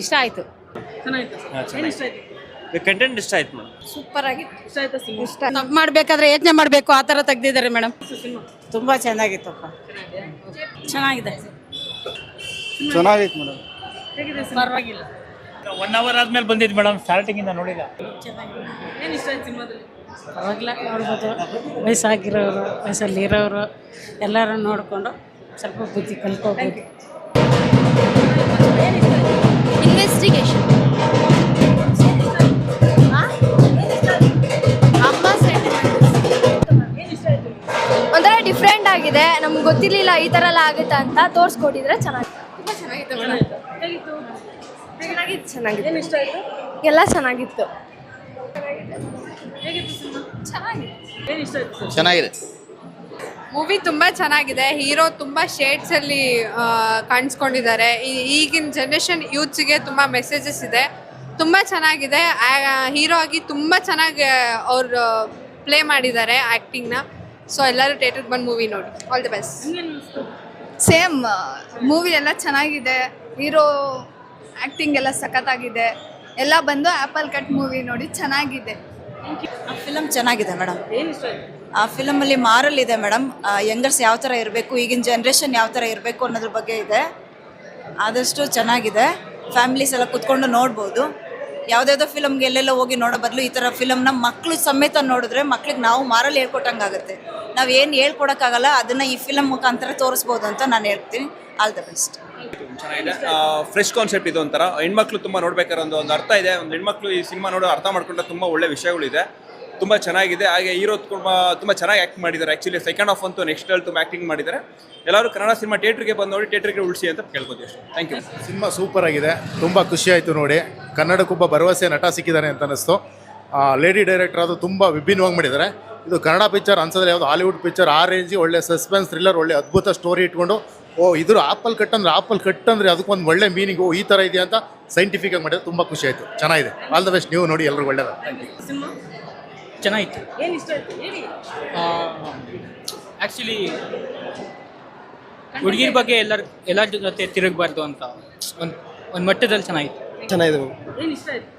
ಇಷ್ಟ ಆಯಿತು? ಚೆನ್ನಾಗಿತ್ತು. ಏನು ಇಷ್ಟ ಆಯ್ತು? ಕಂಟೆಂಟ್ ಇಷ್ಟ ಆಯ್ತು ಮೇಡಮ್. ಸೂಪರ್ ಆಗಿತ್ತು ಇಷ್ಟ ಆಯ್ತಾ ಸಿನಿಮಾ? ಇಷ್ಟ. ಮಾಡಬೇಕಾದ್ರೆ ಯೋಚನೆ ಮಾಡಬೇಕು ಆ ಥರ ತೆಗ್ದಿದ್ದಾರೆ ಮೇಡಮ್. ಸಿನಿಮಾ? ತುಂಬ ಚೆನ್ನಾಗಿತ್ತಪ್ಪ. ಚೆನ್ನಾಗಿದೆ. ಚೆನ್ನಾಗಿತ್ತು ಮೇಡಮ್. ಪರವಾಗಿಲ್ಲ. ಒನ್ ಅವರ್ ಆದ್ಮೇಲೆ ಬಂದಿದ್ದು ಮೇಡಮ್ ಸ್ಟಾರ್ಟಿಂಗ್ ಇಂದ ನೋಡಿದ ಏನು ಇಷ್ಟ ಆಯ್ತು ಸಿನಿಮಾದಲ್ಲಿ? ಪರವಾಗಿಲ್ಲ ನೋಡ್ಬೋದು. ವಯಸ್ಸಾಗಿರೋರು ವಯಸ್ಸಲ್ಲಿರೋರು ಎಲ್ಲರೂ ನೋಡಿಕೊಂಡು ಸ್ವಲ್ಪ ಬುದ್ಧಿ ಕಲ್ಕೋಬೋದು ಇನ್ವೆಸ್ಟಿಗೇಷನ್ ಅಮ್ಮ ಒಂಥರ ಡಿಫ್ರೆಂಟ್ ಆಗಿದೆ. ನಮ್ಗೆ ಗೊತ್ತಿರ್ಲಿಲ್ಲ ಈ ಥರ ಎಲ್ಲ ಆಗುತ್ತೆ ಅಂತ ತೋರಿಸ್ಕೊಟ್ಟಿದ್ರೆ ಚೆನ್ನಾಗಿ ಚೆನ್ನಾಗಿತ್ತು ಚೆನ್ನಾಗಿತ್ತು ಚೆನ್ನಾಗಿತ್ತು. ಏನು ಇಷ್ಟ ಆಯ್ತು? ಎಲ್ಲ ಚೆನ್ನಾಗಿತ್ತು. ಚೆನ್ನಾಗಿದೆ. ಮೂವಿ ತುಂಬ ಚೆನ್ನಾಗಿದೆ. ಹೀರೋ ತುಂಬ ಶೇಡ್ಸಲ್ಲಿ ಕಾಣಿಸ್ಕೊಂಡಿದ್ದಾರೆ. ಈ- ಈಗಿನ ಜನ್ರೇಷನ್ ಯೂತ್ಸ್ಗೆ ತುಂಬ ಮೆಸೇಜಸ್ ಇದೆ. ತುಂಬ ಚೆನ್ನಾಗಿದೆ. ಹೀರೋ ಆಗಿ ತುಂಬ ಚೆನ್ನಾಗಿ ಅವರು ಪ್ಲೇ ಮಾಡಿದ್ದಾರೆ ಆ್ಯಕ್ಟಿಂಗ್ನ ಸೊ ಎಲ್ಲರೂ ಥಿಯೇಟ್ರಿಗೆ ಬಂದು ಮೂವಿ ನೋಡಿ. All the best same movie ಎಲ್ಲ ಚೆನ್ನಾಗಿದೆ. ಹೀರೋ ಆ್ಯಕ್ಟಿಂಗ್ ಎಲ್ಲ ಸಖತ್ತಾಗಿದೆ. ಎಲ್ಲ ಬಂದು ಆ್ಯಪಲ್ ಕಟ್ ಮೂವಿ ನೋಡಿ ಚೆನ್ನಾಗಿದೆ. ಫಿಲಮ್ ಚೆನ್ನಾಗಿದೆ ಮೇಡಮ್ ಆ ಫಿಲಮಲ್ಲಿ ಮಾರಲ್ ಇದೆ ಮೇಡಮ್ ಯಂಗರ್ಸ್ ಯಾವ ಥರ ಇರಬೇಕು, ಈಗಿನ ಜನ್ರೇಷನ್ ಯಾವ ಥರ ಇರಬೇಕು ಅನ್ನೋದ್ರ ಬಗ್ಗೆ ಇದೆ. ಆದಷ್ಟು ಚೆನ್ನಾಗಿದೆ. ಫ್ಯಾಮಿಲೀಸ್ ಎಲ್ಲ ಕುತ್ಕೊಂಡು ನೋಡ್ಬೋದು. ಯಾವುದ್ಯಾವುದೋ ಫಿಲಮ್ಗೆ ಎಲ್ಲೆಲ್ಲ ಹೋಗಿ ನೋಡೋ ಬದಲು ಈ ಥರ ಫಿಲಮ್ನ ಮಕ್ಕಳು ಸಮೇತ ನೋಡಿದ್ರೆ ಮಕ್ಳಿಗೆ ನಾವು ಮಾರಲ್ಲಿ ಹೇಳ್ಕೊಟ್ಟಂಗಾಗುತ್ತೆ. ನಾವು ಏನು ಹೇಳ್ಕೊಡೋಕ್ಕಾಗಲ್ಲ, ಅದನ್ನು ಈ ಫಿಲಮ್ ಮುಖಾಂತರ ತೋರಿಸ್ಬೋದು ಅಂತ ನಾನು ಹೇಳ್ತೀನಿ. All the best fresh concept ಇದು ಒಂಥರ ಹೆಣ್ಮಕ್ಳು ತುಂಬ ನೋಡ್ಬೇಕಾದ್ರೆ ಒಂದು ಒಂದು ಅರ್ಥ ಇದೆ. ಒಂದು ಹೆಣ್ಮಕ್ಳು ಈ ಸಿನಿಮಾ ನೋಡೋ ಅರ್ಥ ಮಾಡ್ಕೊಂಡ್ರೆ ತುಂಬ ಒಳ್ಳೆ ವಿಷಯಗಳಿದೆ. ತುಂಬ ಚೆನ್ನಾಗಿದೆ. ಹಾಗೆ ಹೀರೋ ತುಂಬ ತುಂಬ ಚೆನ್ನಾಗಿ ಆ್ಯಕ್ಟ್ ಮಾಡಿದ್ದಾರೆ. ಆ್ಯಕ್ಚುಲಿ ಸೆಕೆಂಡ್ ಹಾಫ್ ಅಂತೂ ನೆಕ್ಸ್ಟ್ ಅಲ್ಲಿ ತುಂಬ ಆ್ಯಕ್ಟಿಂಗ್ ಮಾಡಿದ್ದಾರೆ. ಎಲ್ಲರೂ ಕನ್ನಡ ಸಿನಿಮಾ ಥಿಯೇಟ್ರಿಗೆ ಬಂದು ನೋಡಿ ಥಿಯೇಟ್ರಿಗೆ ಉಳಿಸಿ ಅಂತ ಕೇಳ್ಕೊತೀವಿ ಅಷ್ಟೇ. ಥ್ಯಾಂಕ್ ಯು ಸಿನಿಮಾ ಸೂಪರ್ ಆಗಿದೆ. ತುಂಬ ಖುಷಿ ಆಯಿತು ನೋಡಿ. ಕನ್ನಡಕ್ಕೊಬ್ಬ ಭರವಸೆ ನಟ ಸಿಕ್ಕಿದ್ದಾರೆ ಅಂತ ಅನ್ನಿಸ್ತು. ಲೇಡಿ ಡೈರೆಕ್ಟರ್ ಅದು ತುಂಬ ವಿಭಿನ್ನವಾಗಿ ಮಾಡಿದ್ದಾರೆ. ಇದು ಕನ್ನಡ ಪಿಕ್ಚರ್ ಅನ್ಸೋದ್ರೆ ಯಾವುದು ಹಾಲಿವುಡ್ ಪಿಕ್ಚರ್ ಆ ರೇಂಜಿ ಒಳ್ಳೆ ಸಸ್ಪೆನ್ಸ್ ಥ್ರಿಲ್ಲರ್ ಒಳ್ಳೆ ಅದ್ಭುತ ಸ್ಟೋರಿ ಇಟ್ಕೊಂಡು ಓ ಇದ್ರ ಆಪಲ್ ಕಟ್ ಅಂದ್ರೆ ಆಪಲ್ ಕಟ್ ಅಂದರೆ ಅದಕ್ಕೊಂದು ಒಳ್ಳೆ ಮೀನಿಂಗ್ ಓ ಈ ಥರ ಇದೆ ಅಂತ ಸೈಂಟಿಫಿಕ್ ಆಗಿ ಮಾಡಿದ್ರೆ ತುಂಬ ಖುಷಿ ಆಯಿತು. ಚೆನ್ನಾಗಿದೆ. ಆಲ್ ದ ಬೆಸ್ಟ್ ನೀವು ನೋಡಿ ಎಲ್ಲರೂ ಒಳ್ಳೆಯದು ಥ್ಯಾಂಕ್ ಯು ಸಿನಿಮಾ ಚೆನ್ನಾಗಿತ್ತು. ಏನು ಇಷ್ಟ ಆಯ್ತು? ಹೇಳಿ. ಆ್ಯಕ್ಚುಲಿ ಹುಡುಗಿರ ಬಗ್ಗೆ ಎಲ್ಲರ ಎಲ್ಲರ ಜೊತೆ ತಿರುಗಬಾರ್ದು ಅಂತ. ಒಂದು ಒಂದು ಮಟ್ಟದಲ್ಲಿ ಚೆನ್ನಾಗಿತ್ತು. ಚೆನ್ನಾಗಿದೆ. ಏನು ಇಷ್ಟ ಆಯ್ತು?